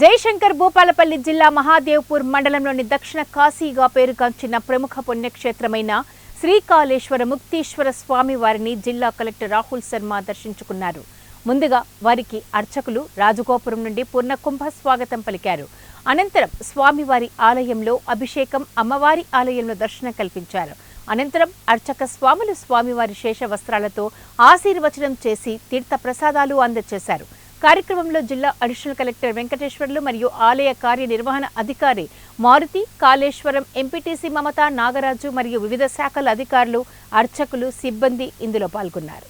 జయశంకర్ భూపాలపల్లి జిల్లా మహాదేవ్పూర్ మండలంలోని దక్షిణ కాశీగా పేరుగాంచిన ప్రముఖ పుణ్యక్షేత్రమైన శ్రీకాళేశ్వర ముక్తీశ్వర స్వామి వారిని జిల్లా కలెక్టర్ రాహుల్ శర్మ దర్శించుకున్నారు. ముందుగా వారికి అర్చకులు రాజగోపురం నుండి పూర్ణ కుంభ స్వాగతం పలికారు. అనంతరం స్వామివారి ఆలయంలో అభిషేకం అమ్మవారి ఆలయంలో దర్శనం కల్పించారు. అనంతరం అర్చక స్వాములు స్వామివారి శేష వస్త్రాలతో ఆశీర్వచనం చేసి తీర్థ ప్రసాదాలు అందజేశారు. కార్యక్రమంలో జిల్లా అడిషనల్ కలెక్టర్ వెంకటేశ్వర్లు మరియు ఆలయ కార్యనిర్వహణ అధికారి మారుతి కాళేశ్వరం ఎంపీటీసీ మమత నాగరాజు మరియు వివిధ శాఖల అధికారులు అర్చకులు సిబ్బంది ఇందులో పాల్గొన్నారు.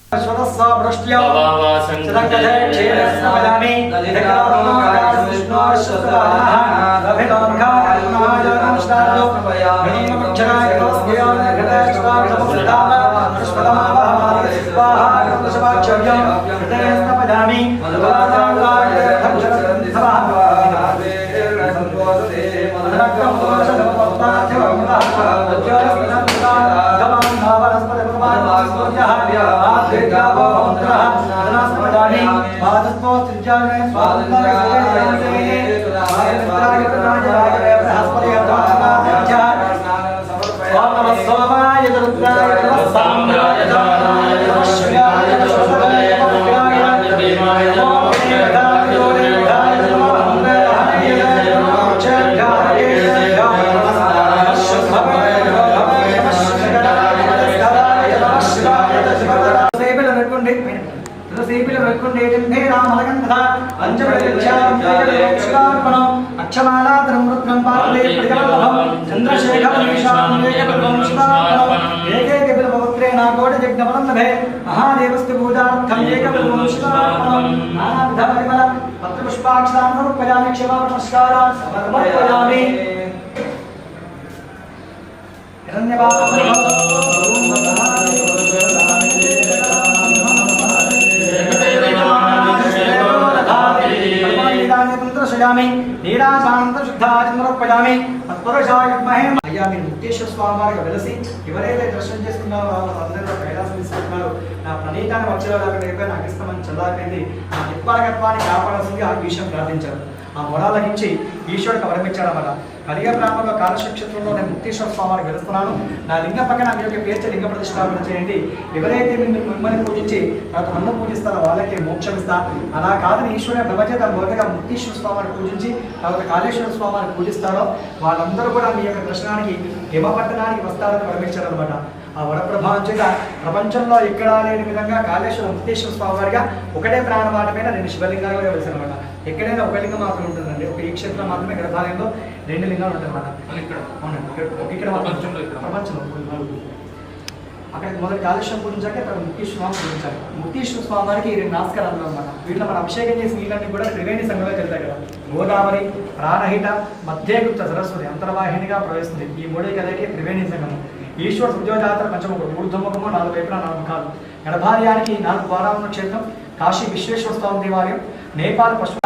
Thank you. పెట్టుకోండి ఏంటంటే రామలకంధ అక్షమాలాతరం వృత్తం పాత్రే ప్రతికలభం చంద్రశేఖర ఏకైక లభే పూజార్థం నానావిధ పరిమళ సమర్పయామి క్షమా నమస్కారాన్ సమర్పయామి అయ్యా మీరు ముక్తేశ్వర స్వామి వారికి వెలసి ఎవరైతే దర్శనం చేసుకున్నారో వాళ్ళందరూ కైలాసం తీసుకుంటున్నారు నా ప్రణీతాన్ని వచ్చేలాగా నాకు ఇస్తామని చల్లారిపోయింది. నా నిప్పాలకత్వాన్ని ఆ విషయం ప్రార్థించారు. ఆ మొరాలకించి ఈశ్వరుడికి వరమిచ్చాడన్నమాట కలిగ ప్రాంతంలో కాలక్షేత్రంలో నేను ముక్తేశ్వర స్వామిని వెలుస్తున్నాను. నా లింగ పక్కన మీ యొక్క పేర్చి లింగ ప్రతిష్టాపన చేయండి. ఎవరైతే మిమ్మల్ని మిమ్మల్ని పూజించి నాకు అన్నం పూజిస్తారో వాళ్ళకి మోక్షం ఇస్తా. అలా కాదని ఈశ్వరుని బ్రహ్మచేత మొదటగా ముక్తేశ్వర స్వామిని పూజించి తర్వాత కాళేశ్వర స్వామిని పూజిస్తారో వాళ్ళందరూ కూడా మీ యొక్క దర్శనానికి హిమపట్టణానికి వస్తారని వరమించారనమాట ఆ వరప్రభావం చేత ప్రపంచంలో ఎక్కడా లేని విధంగా కాళేశ్వర ముక్తేశ్వర స్వామి వారిగా ఒకటే ప్రాణమాట మీద రెండు శివలింగాలుగా వెలిసారనమాట ఎక్కడైనా ఒక లింగం మాత్రం ఉంటుందండి. ఒక ఈ క్షేత్రం మాత్రమే గర్భాలయంలో రెండు లింగాలు ఉంటాయన్నమాట. ఇక్కడ. ఇక్కడ ప్రపంచంలో అక్కడ మొదటి కాళేశ్వరం పూజించాక అక్కడ ముక్తేశ్వర స్వామి పూజించాలి. ముక్తేశ్వర స్వామి వారికి రెండు నాస్కరాలు అనమాట వీటిలో మనం అభిషేకం చేసి నీళ్ళన్నీ కూడా త్రివేణి సంఘంలో వెళ్తాయి కదా. గోదావరి ప్రాణహిత మధ్యగుప్త సరస్వతి అంతర్వాహినిగా ప్రవేశిస్తుంది ఈ మూడే కలయికి త్రివేణి సంఘము. ఈశ్వర ఉద్యోగాత్ర పంచముఖుడు ఊర్ధముఖము నాలుగు వైపున నాలుగు ముఖాలు గర్భాలయానికి నాలుగు ఉన్న క్షేత్రం కాశీ విశ్వేశ్వర స్వామి దేవాలయం నేపాల్ పశు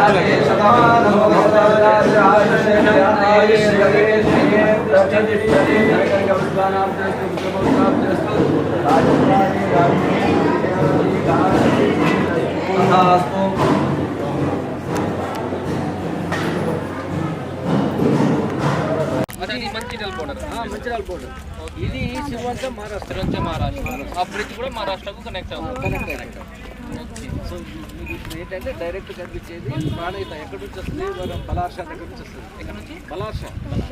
అది మంచిర్యాల బోర్డర్ మంచిర్యాల బోర్డు ఇది శివంతం మహారాష్ట్ర. నుంచి మహారాష్ట్ర. ఆ బ్రిడ్జ్ కూడా మహారాష్ట్రకు కనెక్ట్ అవుతుంది. కనెక్ట్ సో మీకు ఏంటంటే డైరెక్ట్ కనిపించేది ప్రాణహిత ఎక్కడి నుంచి వస్తుంది? మనం బలార్ష దగ్గర నుంచి వస్తుంది ఎక్కడ నుంచి? బలార్ష.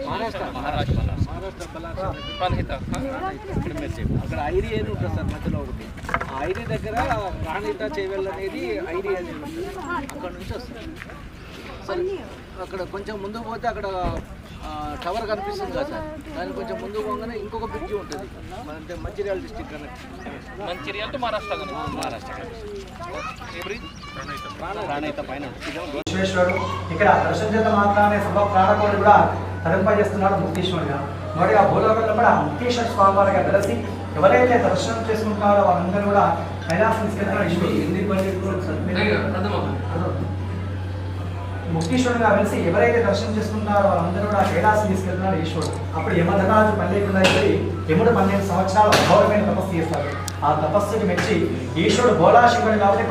మహారాష్ట్ర. మహారాష్ట్ర మహారాష్ట్ర బలార్ష ప్రాణహిత ఇక్కడ మీరు. అక్కడ ఐరి అని ఉంటుంది సార్ మధ్యలో ఒకటి? ఆ ఐరి దగ్గర ప్రాణహిత చేవెల్ అనేది ఐరి అని ఉంటుంది? అక్కడ నుంచి వస్తుంది. అక్కడ కొంచెం ముందుకు పోతే అక్కడ టవర్ కనిపిస్తుంది కదా సార్. దానికి కొంచెం ముందుకు పోగానే ఇంకొక బ్రిడ్జి ఉంటుంది. అంటే Mancherial district connect. Mancherial to Maharashtra పైన విశ్వేశ్వరుడు ఇక్కడ దర్శన చేత మాత్రమే సర్వ ప్రాణకోటి కూడా తరింపజేస్తున్నాడు ముక్తీశ్వరుడుగా. మొదటిగా భూలోకంలో కూడా ముక్తేశ్వర స్వామి వారిగా వెలసి ఎవరైతే దర్శనం చేసుకుంటున్నారో వాళ్ళందరూ కూడా కైలాసం తీసుకెళ్తున్నారు ముక్తీశ్వరుడుగా వెలిసి ఎవరైతే దర్శనం చేసుకున్నారో వాళ్ళందరూ కూడా కైలాసం తీసుకెళ్తున్నాడు ఈశ్వరుడు. అప్పుడు యమధరాజు పల్లెకుండా వెళ్ళి యముడు పన్నెండు సంవత్సరాలు అఘోరమైన తపస్సు చేస్తాడు. ఆ తపస్సుకి మెచ్చి ఈశ్వరుడు భోళాశివుడు కాబట్టి